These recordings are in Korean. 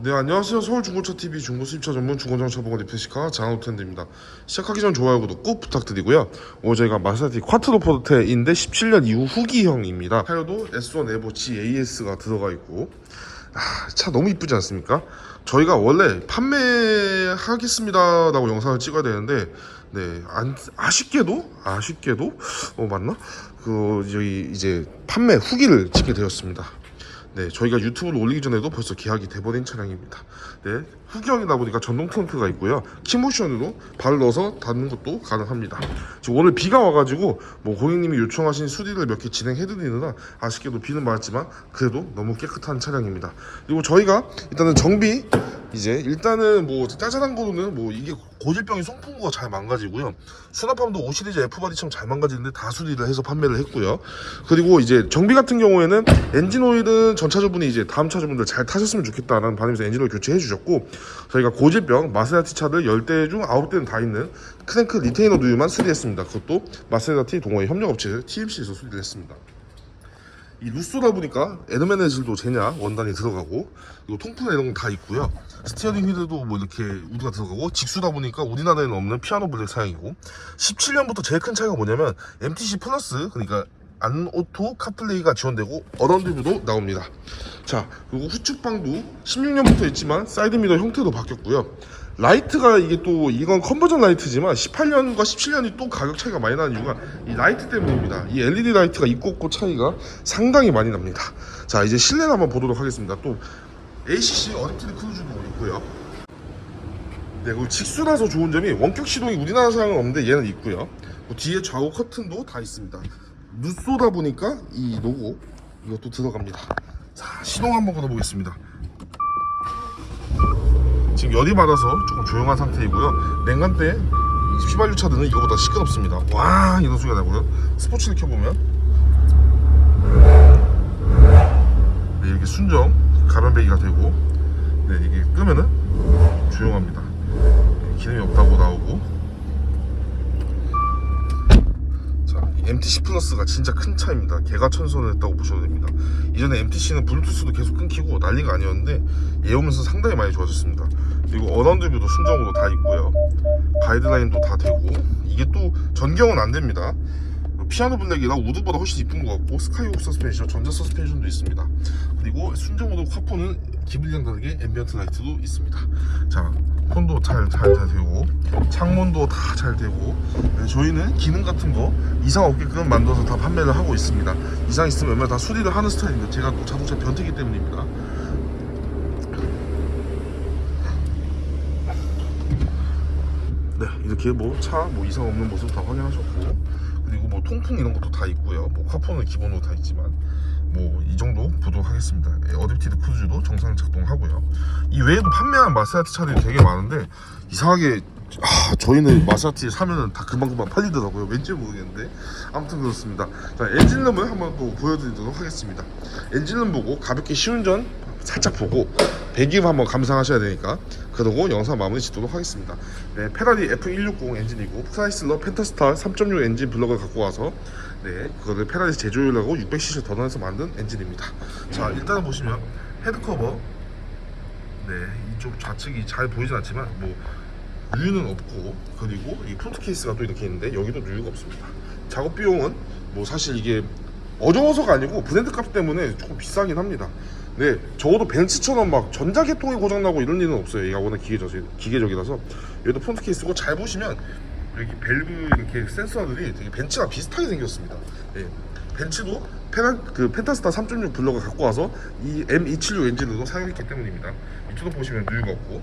네 안녕하세요. 서울 중고차 TV 중고 수입차 전문 중고장차 보건 리프시카 장하우텐드입니다. 시작하기 전 좋아요 구독 꼭 부탁드리고요. 오늘 저희가 마세라티 콰트로 포르테인데 17년 이후 후기형입니다. 타이어도 S1 에보 GAS가 들어가 있고. 아, 차 너무 이쁘지 않습니까? 저희가 원래 판매하겠습니다 라고 영상을 찍어야 되는데 네 안, 아쉽게도 아쉽게도 어 맞나? 그 저희 이제 판매 후기를 찍게 되었습니다 네, 저희가 유튜브를 올리기 전에도 벌써 계약이 돼버린 차량입니다. 네, 후기형이다 보니까 전동 트렁크가 있고요. 키모션으로 발을 넣어서 닫는 것도 가능합니다. 지금 오늘 비가 와가지고 뭐 고객님이 요청하신 수리를 몇 개 진행해드리느라 아쉽게도 비는 맞았지만 그래도 너무 깨끗한 차량입니다. 그리고 저희가 일단은 정비 이제 일단은 뭐 짜잘한 거로는 뭐 이게 고질병이 송풍구가 잘 망가지고요. 수납함도 5 시리즈 F 바디처럼 잘 망가지는데 다 수리를 해서 판매를 했고요. 그리고 이제 정비 같은 경우에는 엔진 오일은 전 차주분이 이제 다음 차주분들 잘 타셨으면 좋겠다라는 바람에서 엔진 오일 교체해 주셨고 저희가 고질병 마세라티 차들 10대 중 9대는 다 있는 크랭크 리테이너 누유만 수리했습니다. 그것도 마세라티 동호회 협력업체 TMC에서 수리를 했습니다. 이 루소다 보니까 에르메네즐도 제냐 원단이 들어가고 그리고 통풍 이런 거다 있고요. 스티어링 휠에도 뭐 이렇게 우드가 들어가고 직수다 보니까 우리나라에는 없는 피아노 블랙 사양이고 17년부터 제일 큰 차이가 뭐냐면 MTC 플러스 그러니까 안오토 카플레이가 지원되고 어라운드뷰도 나옵니다 자 그리고 후측방도 16년부터 있지만 사이드미러 형태도 바뀌었고요 라이트가 이게 또 이건 컨버전 라이트지만 18년과 17년이 또 가격 차이가 많이 나는 이유가 이 라이트 때문입니다. 이 LED 라이트가 있고 없고 차이가 상당히 많이 납니다. 자 이제 실내를 한번 보도록 하겠습니다. 또 ACC 어댑티드 크루즈도 있고요. 네, 그리고 직수라서 좋은 점이 원격 시동이 우리나라 사양은 없는데 얘는 있고요. 뭐 뒤에 좌우 커튼도 다 있습니다. 누쏘다 보니까 이 로고 이것도 들어갑니다. 자 시동 한번 걸어보겠습니다. 지금 열이 받아서 조금 조용한 상태이고요. 냉간 때 휘발유 차들은 이거보다 시끄럽습니다. 와 이런 소리가 나고요. 스포츠를 켜보면 네, 이렇게 순정 가변배기가 되고 네 이게 끄면은 조용합니다. 네, 기름이 없다고 나오고 자, 이 MTC 플러스가 진짜 큰 차입니다. 개가 천선을 했다고 보셔도 됩니다. 이전에 MTC는 블루투스도 계속 끊기고 난리가 아니었는데 얘 오면서 상당히 많이 좋아졌습니다. 그리고 어라운드뷰도 순정으로 다 있고요. 가이드라인도 다 되고 이게 또 전경은 안 됩니다. 피아노 블랙이라 우드보다 훨씬 이쁜 것 같고 스카이옥 서스펜션, 전자 서스펜션도 있습니다. 그리고 순정으로 카포는 기블리랑 다르게 앰비언트 라이트도 있습니다. 자, 폰도 잘 잘 잘 되고 창문도 다 잘 되고 네, 저희는 기능 같은 거 이상 없게끔 만들어서 다 판매를 하고 있습니다. 이상 있으면 웬만하면 다 수리를 하는 스타일입니다. 제가 또 자동차 변태기 때문입니다. 네, 이렇게 뭐 차뭐 이상 없는 모습 다 확인하셨고 통풍 이런 것도 다 있고요. 뭐 카폰은 기본으로 다 있지만 뭐 이 정도 보도록 하겠습니다. 예, 어댑티드 크루즈도 정상 작동하고요. 이 외에도 판매한 마세라티 차들이 되게 많은데 이상하게 아, 저희는 마세라티 사면은 다 금방금방 팔리더라고요. 왠지 모르겠는데 아무튼 그렇습니다. 자, 엔진룸을 한번 또 보여드리도록 하겠습니다. 엔진룸 보고 가볍게 시운전 살짝 보고 배기음 한번 감상하셔야 되니까 그러고 영상 마무리 짓도록 하겠습니다. 네, 페라리 F160 엔진이고 크라이슬러 펜타스타 3.6 엔진 블럭을 갖고 와서 네, 그거를 페라리 제조율하고 600cc 더 넣어서 만든 엔진입니다. 자, 일단은 보시면 헤드커버 네, 이쪽 좌측이 잘 보이진 않지만 뭐 누유는 없고 그리고 이 프론트 케이스가 또 이렇게 있는데 여기도 누유가 없습니다. 작업 비용은 뭐 사실 이게 어려워서가 아니고 브랜드 값 때문에 조금 비싸긴 합니다. 네, 적어도 벤츠처럼 막 전자계통이 고장나고 이런 일은 없어요. 얘가 워낙 기계적, 기계적이라서 여기도 프론트 케이스고 잘 보시면 여기 밸브 이렇게 센서들이 되게 벤츠랑 비슷하게 생겼습니다. 네, 벤츠도 페난, 그 펜타스타 3.6 블럭을 갖고 와서 이 M276 엔진으로 사용했기 때문입니다. 이쪽도 보시면 누유가 없고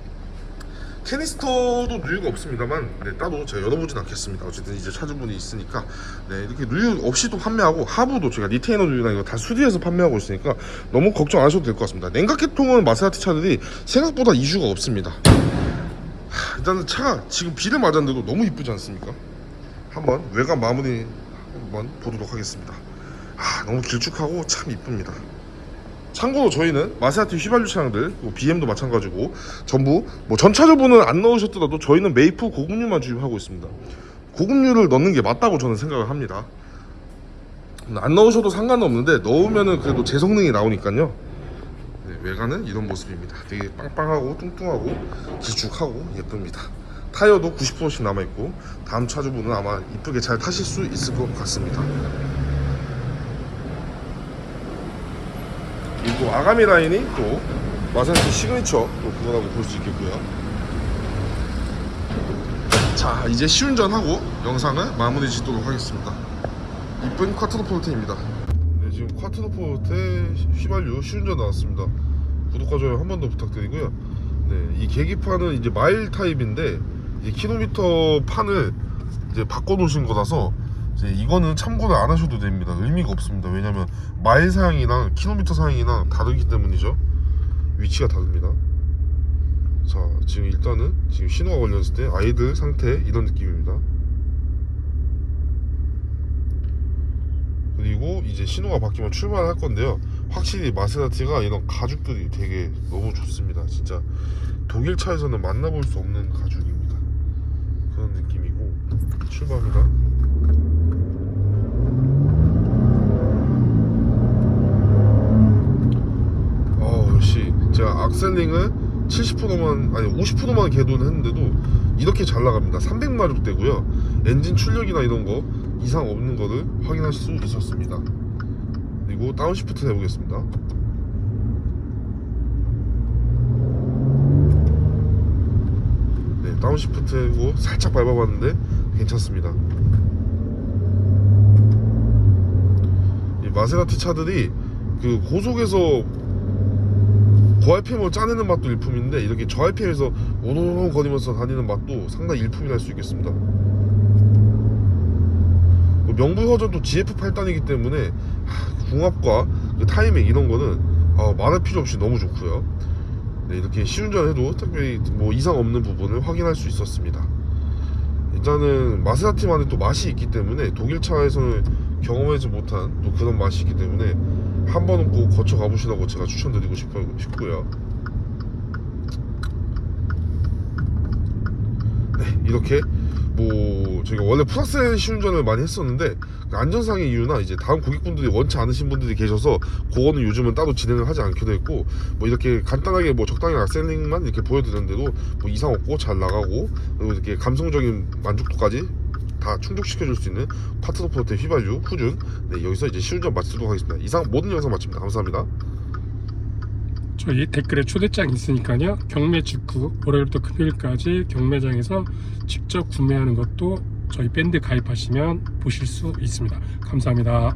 캐니스터도 누유가 없습니다만 네, 따로 제가 열어보진 않겠습니다. 어쨌든 이제 차주분이 있으니까 네, 이렇게 누유 없이도 판매하고 하부도 제가 리테이너 누유나 이거 다 수리해서 판매하고 있으니까 너무 걱정 안 하셔도 될 것 같습니다. 냉각계통은 마세라티 차들이 생각보다 이슈가 없습니다. 하, 일단은 차가 지금 비를 맞았는데도 너무 이쁘지 않습니까? 한번 외관 마무리 한번 보도록 하겠습니다. 아, 너무 길쭉하고 참 이쁩니다. 참고로 저희는 마세라티 휘발유 차량들, 뭐 BM도 마찬가지고 전부 뭐 전차주분은 안 넣으셨더라도 저희는 메이프 고급류만 주입하고 있습니다. 고급류를 넣는 게 맞다고 저는 생각을 합니다. 안 넣으셔도 상관은 없는데 넣으면은 그래도 제 성능이 나오니까요. 네, 외관은 이런 모습입니다. 되게 빵빵하고 뚱뚱하고 길쭉하고 예쁩니다. 타이어도 90%씩 남아있고 다음 차주분은 아마 이쁘게 잘 타실 수 있을 것 같습니다. 그리고 아가미 라인이 또 마사티 시그니처 또 그거라고 볼 수 있겠고요. 자 이제 시운전하고 영상을 마무리 짓도록 하겠습니다. 이쁜 쿼트로포르테입니다. 네 지금 쿼트로포르테 휘발유 시운전 나왔습니다. 구독과 좋아요 한 번 더 부탁드리고요. 네 이 계기판은 이제 마일 타입인데 이 킬로미터 판을 이제 바꿔 놓으신 거라서 이제 이거는 참고를 안 하셔도 됩니다. 의미가 없습니다. 왜냐면 마일 사양이랑 킬로미터 사양이랑 다르기 때문이죠. 위치가 다릅니다. 자, 지금 일단은 지금 신호가 걸렸을 때 아이들 상태 이런 느낌입니다. 그리고 이제 신호가 바뀌면 출발할 건데요. 확실히 마세라티가 이런 가죽들이 되게 너무 좋습니다. 진짜 독일 차에서는 만나볼 수 없는 가죽입니다. 그런 느낌이고 출발합니다. 악셀링을 70%만 아니 50%만 개도는 했는데도 이렇게 잘 나갑니다. 300마력대고요. 엔진 출력이나 이런 거 이상 없는 거를 확인할 수 있었습니다. 그리고 다운시프트 해보겠습니다. 네 다운시프트고 살짝 밟아봤는데 괜찮습니다. 이 마세라티 차들이 그 고속에서 고RPM을 짜내는 맛도 일품인데 이렇게 저RPM에서 오노노 거리면서 다니는 맛도 상당히 일품이라 할수 있겠습니다. 그 명부 버전도 GF8단이기 때문에 하, 궁합과 그 타이밍 이런 거는 아, 말할 필요 없이 너무 좋고요. 네, 이렇게 시운전해도 특별히 뭐 이상 없는 부분을 확인할 수 있었습니다. 일단은 마세라티만의 또 맛이 있기 때문에 독일 차에서는 경험하지 못한 또 그런 맛이 있기 때문에 한 번은 꼭 거쳐 가보시라고 제가 추천드리고 싶어, 싶고요. 네, 이렇게 뭐 저희가 원래 플러스 시운전을 많이 했었는데 그 안전상의 이유나 이제 다음 고객분들이 원치 않으신 분들이 계셔서 그거는 요즘은 따로 진행을 하지 않기도 했고 뭐 이렇게 간단하게 뭐 적당히 악셀링만 이렇게 보여드렸는데도 뭐 이상 없고 잘 나가고 그리고 이렇게 감성적인 만족도까지 다 충족시켜 줄 수 있는 파트너포트 휘발유 후준 네, 여기서 이제 시운전 마치도록 하겠습니다 이상 모든 영상 마칩니다 감사합니다 저희 댓글에 초대장 있으니까요. 경매 직후 월요일부터 금요일까지 경매장에서 직접 구매하는 것도 저희 밴드 가입하시면 보실 수 있습니다. 감사합니다.